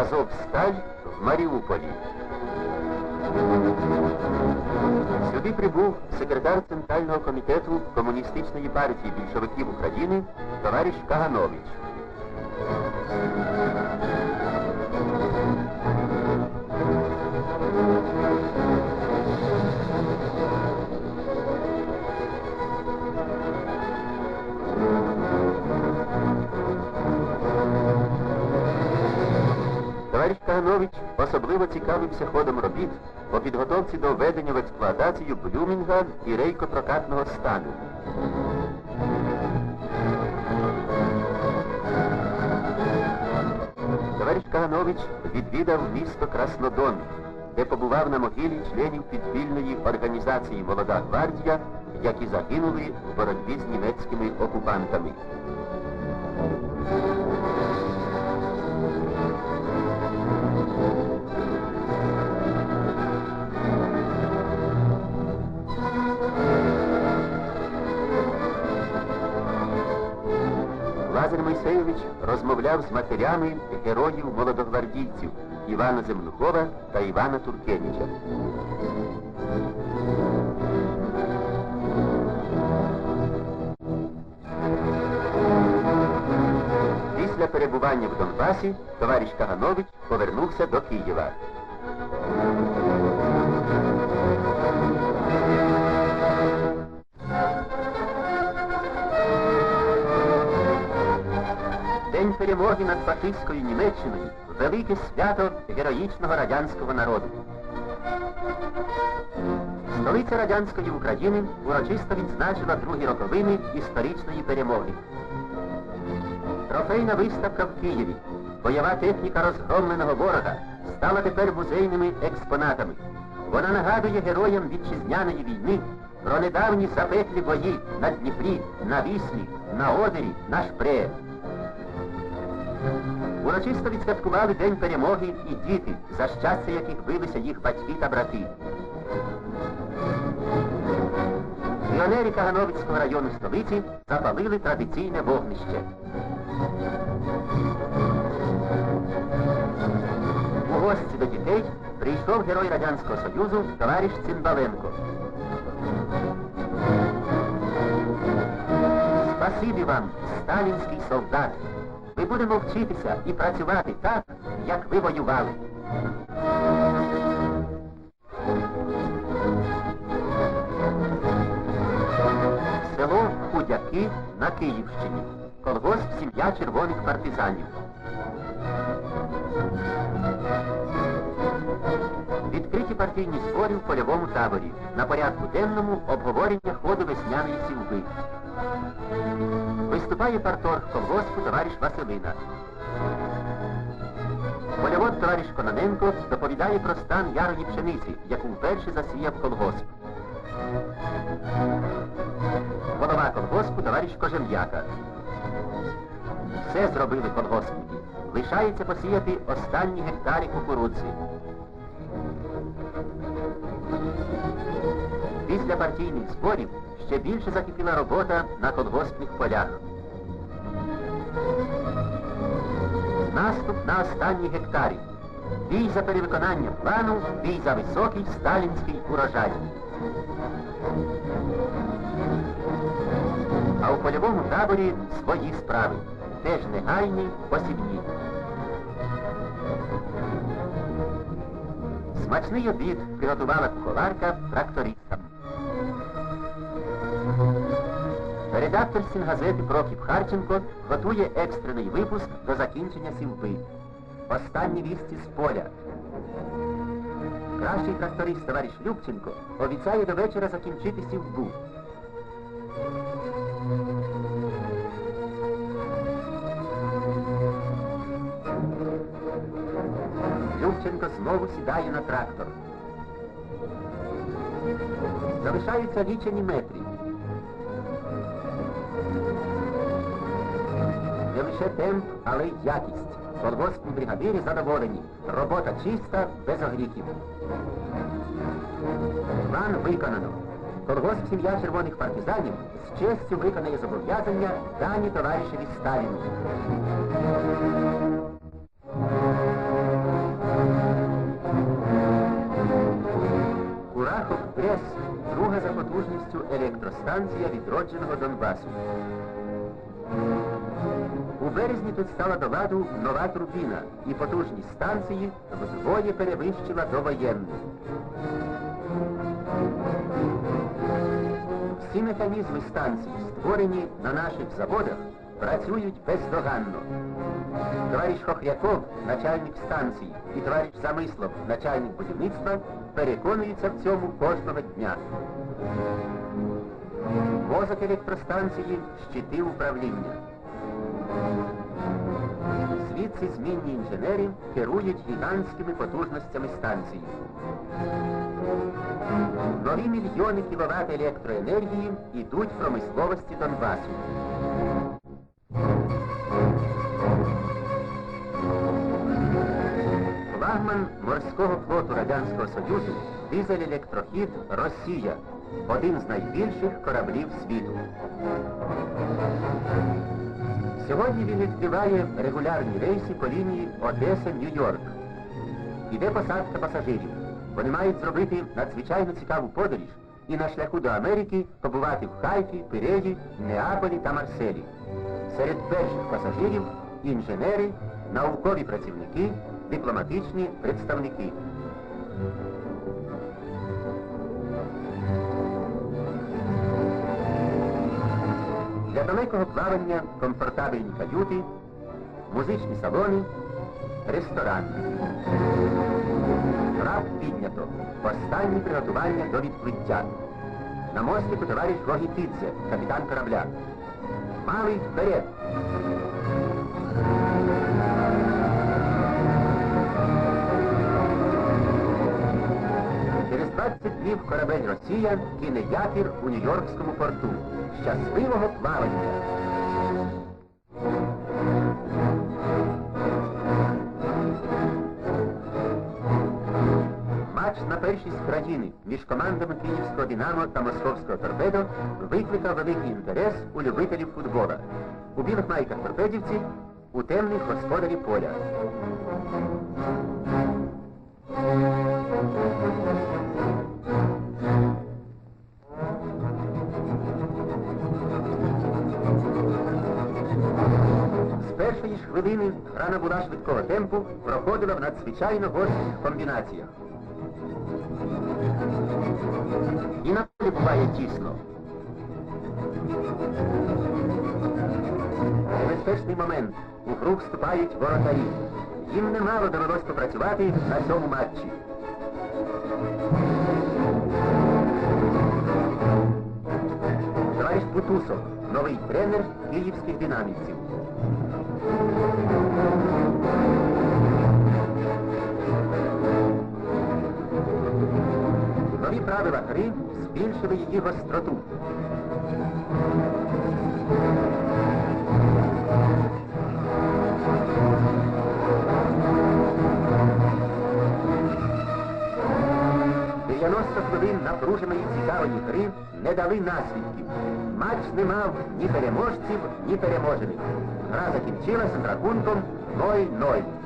Азовсталь в Маріуполі. Сюди прибув секретар Центрального комітету Комуністичної партії більшовиків України товариш Каганович. Товариш Каганович особливо цікавився ходом робіт по підготовці до введення в експлуатацію Блюмінга і рейкопрокатного стану. Товариш Каганович відвідав місто Краснодон, де побував на могилі членів підпільної організації Молода гвардія, які загинули в боротьбі з німецькими окупантами. Лазар Мойсеєвич розмовляв з матерями героїв молодогвардійців Івана Земнухова та Івана Туркевича. Після перебування в Донбасі товариш Каганович повернувся до Києва. Перемоги над фашистською Німеччиною велике свято героїчного радянського народу. Столиця радянської України урочисто відзначила другі роковини історичної перемоги. Трофейна виставка в Києві, бойова техніка розгромленого ворога стала тепер музейними експонатами. Вона нагадує героям вітчизняної війни про недавні запеклі бої на Дніпрі, на Віслі, на Одері, на Шпрее. Урочисто відсвяткували День перемоги і діти, за щастя яких билися їх батьки та брати. Піонери Кагановицького району столиці запалили традиційне вогнище. У гості до дітей прийшов герой Радянського Союзу товариш Цимбаленко. Спасибі вам, сталінський солдат. Ми будемо вчитися і працювати так, як ви воювали. Село Худяки на Київщині. Колгосп сім'я червоних партизанів. Відкриті партійні збори в польовому таборі. На порядку денному обговорення ходу весняної сілби. Виступає парторг колгоспу товариш Василина. Польовод товариш Кононенко доповідає про стан ярої пшениці, яку вперше засіяв колгосп. Голова колгоспу товариш Кожем'яка. Все зробили колгоспники. Лишається посіяти останні гектарі кукурудзи. Після партійних зборів ще більше закипіла робота на колгоспних полях. Наступ на останні гектарі. Бій за перевиконання плану, бій за високий сталінський урожай. А у польовому таборі свої справи. Теж негайні, посібні. Смачний обід приготувала куховарка трактористам. Редактор стінгазети Прокіп Харченко готує екстрений випуск до закінчення сівби. Останні вісті з поля. Кращий тракторист товариш Любченко обіцяє до вечора закінчити сівбу. Любченко знову сідає на трактор. Залишаються лічені метри. лише темп, але й якість. Колгоспні бригадири задоволені. Робота чиста, без огріків. План виконано. Колгосп сім'я червоних партизанів з честю виконає зобов'язання дані товаришеві Сталіну. Курахов прес друга за потужністю електростанція відродженого Донбасу. У березні тут стала до ладу нова турбіна, і потужність станції вдвоє перевищила довоєнну. Всі механізми станції, створені на наших заводах, працюють бездоганно. Товариш Хохряков, начальник станції, і товариш Замислов, начальник будівництва, переконуються в цьому кожного дня. Мозок електростанції щити управління. Звідси змінні інженери керують гігантськими потужностями станції. Нові мільйони кіловат електроенергії йдуть в промисловості Донбасу. Флагман морського флоту Радянського Союзу дизель-електрохід Росія, один з найбільших кораблів світу. Сьогодні він відкриває регулярні рейси по лінії Одеса-Нью-Йорк. Іде посадка пасажирів. Вони мають зробити надзвичайно цікаву подорож і на шляху до Америки побувати в Хайфі, Пиреї, Неаполі та Марселі. Серед перших пасажирів інженери, наукові працівники, дипломатичні представники. Далекого плавання комфортабельні каюти, музичні салони, ресторан. Трап піднято. Останні приготування до відплиття. На мостику товариш Рогітидзе, капітан корабля. Малий вперед! 20 днів корабель Росія кине якір у Нью-Йоркському порту. Щасливого плавання! Матч на першість країни між командами Київського Динамо та Московського торпедо викликав великий інтерес у любителів футбола. У білих майках торпедівці, у темних господарі поля. Першої ж хвилини гра набула швидкого темпу, проходила в надзвичайно гострих комбінаціях. І на полі буває тісно. Небезпечний момент. У гру вступають воротарі. Їм немало довелось попрацювати на цьому матчі. Товариш Бутусов, новий тренер київських динамівців. Гри збільшили її гостроту. Хвилин напруженої цікавої гри не дали наслідків. Матч не мав ні переможців, ні переможених. Гра закінчилася з рахунком 0-0.